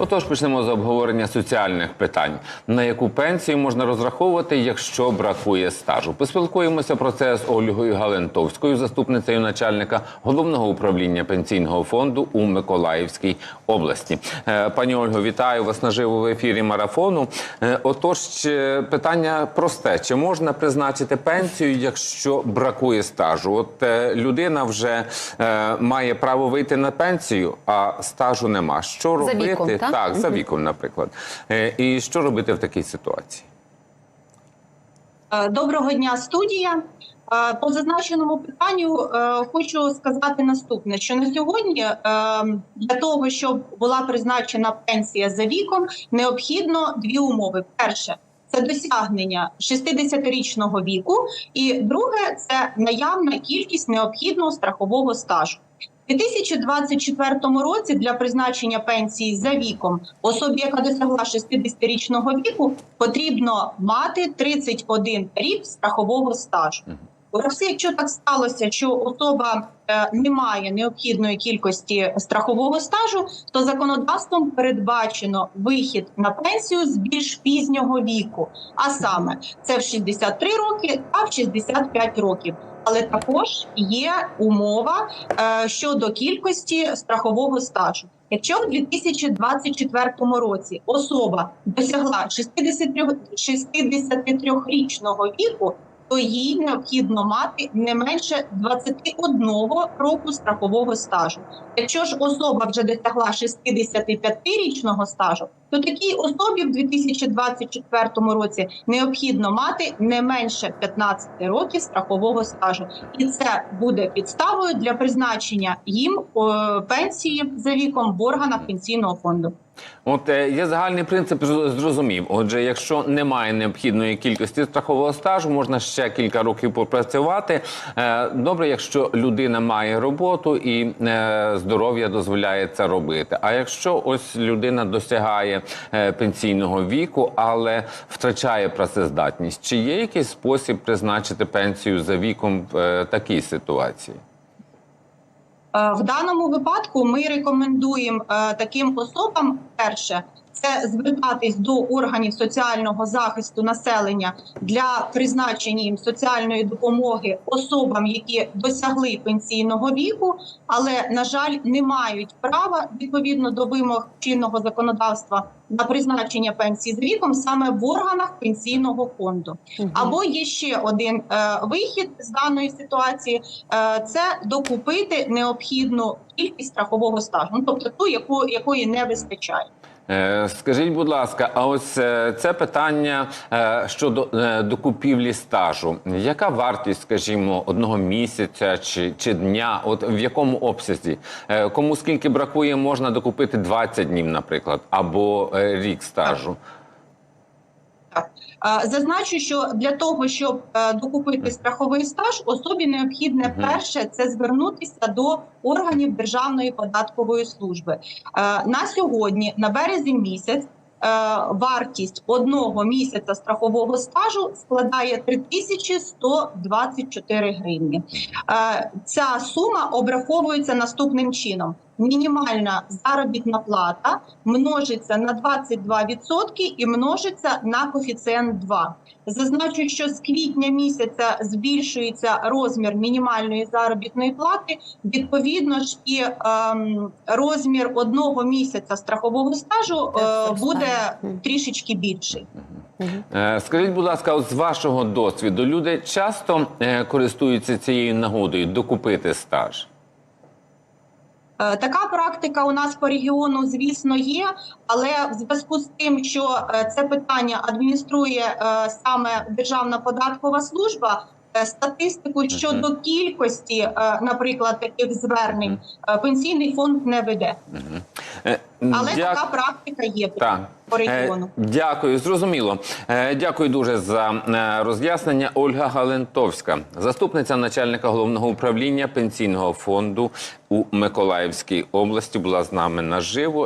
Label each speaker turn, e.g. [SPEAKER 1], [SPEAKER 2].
[SPEAKER 1] Отож, почнемо з обговорення соціальних питань. На яку пенсію можна розраховувати, якщо бракує стажу? Поспілкуємося про це з Ольгою Галентовською, заступницею начальника головного управління пенсійного фонду у Миколаївській області. Е, Пані Ольго, вітаю вас наживо в ефірі марафону. Е, Отож, питання просте: чи можна призначити пенсію, якщо бракує стажу? От е, людина вже має право вийти на пенсію, а стажу нема. Що
[SPEAKER 2] За
[SPEAKER 1] робити?
[SPEAKER 2] Так?
[SPEAKER 1] так, за віком, наприклад. Е, І що робити в такій ситуації?
[SPEAKER 3] Е, Доброго дня, студія. Е, По зазначеному питанню хочу сказати наступне: що на сьогодні для того, щоб була призначена пенсія за віком, необхідно дві умови: перше це досягнення 60-річного віку, і друге це наявна кількість необхідного страхового стажу. У 2024 році для призначення пенсії за віком особі, яка досягла 60-річного віку, потрібно мати 31 рік страхового стажу. Просто якщо так сталося, що особа е, не має необхідної кількості страхового стажу, то законодавством передбачено вихід на пенсію з більш пізнього віку, а саме це в 63 роки та в 65 років. Але також є умова е, щодо кількості страхового стажу. Якщо в 2024 році особа досягла 63 63-річного віку, то їй необхідно мати не менше 21 року страхового стажу. Якщо ж особа вже досягла 65-річного стажу, то такій особі в 2024 році необхідно мати не менше 15 років страхового стажу, і це буде підставою для призначення їм е, пенсії за віком в органах пенсійного фонду.
[SPEAKER 1] От е, є загальний принцип зр- зрозумів. Отже, якщо немає необхідної кількості страхового стажу, можна ще кілька років попрацювати. Е, Добре, якщо людина має роботу і е, здоров'я дозволяє це робити. А якщо ось людина досягає е, пенсійного віку, але втрачає працездатність, чи є якийсь спосіб призначити пенсію за віком в е, такій ситуації?
[SPEAKER 3] Е, В даному випадку ми рекомендуємо таким особам перше. Це звертатись до органів соціального захисту населення для призначення їм соціальної допомоги особам, які досягли пенсійного віку, але на жаль не мають права відповідно до вимог чинного законодавства на призначення пенсії за віком саме в органах пенсійного фонду. Або є ще один е, вихід з даної ситуації: е, це докупити необхідну кількість страхового стажу, ну, тобто ту, яку якої не вистачає.
[SPEAKER 1] Е, Скажіть, будь ласка, а ось е, це питання е, щодо докупівлі стажу. Яка вартість, скажімо, одного місяця чи, чи дня? От в якому обсязі? Кому скільки бракує, можна докупити 20 днів, наприклад, або рік стажу.
[SPEAKER 3] Зазначу, що для того, щоб е, докупити страховий стаж, особі необхідне перше це звернутися до органів Державної податкової служби. Е, На сьогодні, на березень місяць. е, Вартість одного місяця страхового стажу складає 3124 гривні. Ця сума обраховується наступним чином: мінімальна заробітна плата множиться на 22% і множиться на коефіцієнт 2. Зазначу, що з квітня місяця збільшується розмір мінімальної заробітної плати. Відповідно ж, і ем, розмір одного місяця страхового стажу е, буде трішечки більший.
[SPEAKER 1] Е, Скажіть, будь ласка, з вашого досвіду, люди часто е, користуються цією нагодою докупити стаж?
[SPEAKER 3] Е, Така практика у нас по регіону, звісно, є, але в зв'язку з тим, що е, це питання адмініструє е, саме Державна податкова служба. Статистику щодо кількості, наприклад, таких звернень пенсійний фонд не веде, але
[SPEAKER 1] дя-
[SPEAKER 3] така практика є
[SPEAKER 1] Так.
[SPEAKER 3] по
[SPEAKER 1] Е,
[SPEAKER 3] регіону.
[SPEAKER 1] Дякую, зрозуміло. Е, Дякую дуже за е, роз'яснення. Ольга Галентовська, заступниця начальника головного управління пенсійного фонду у Миколаївській області, була з нами наживо.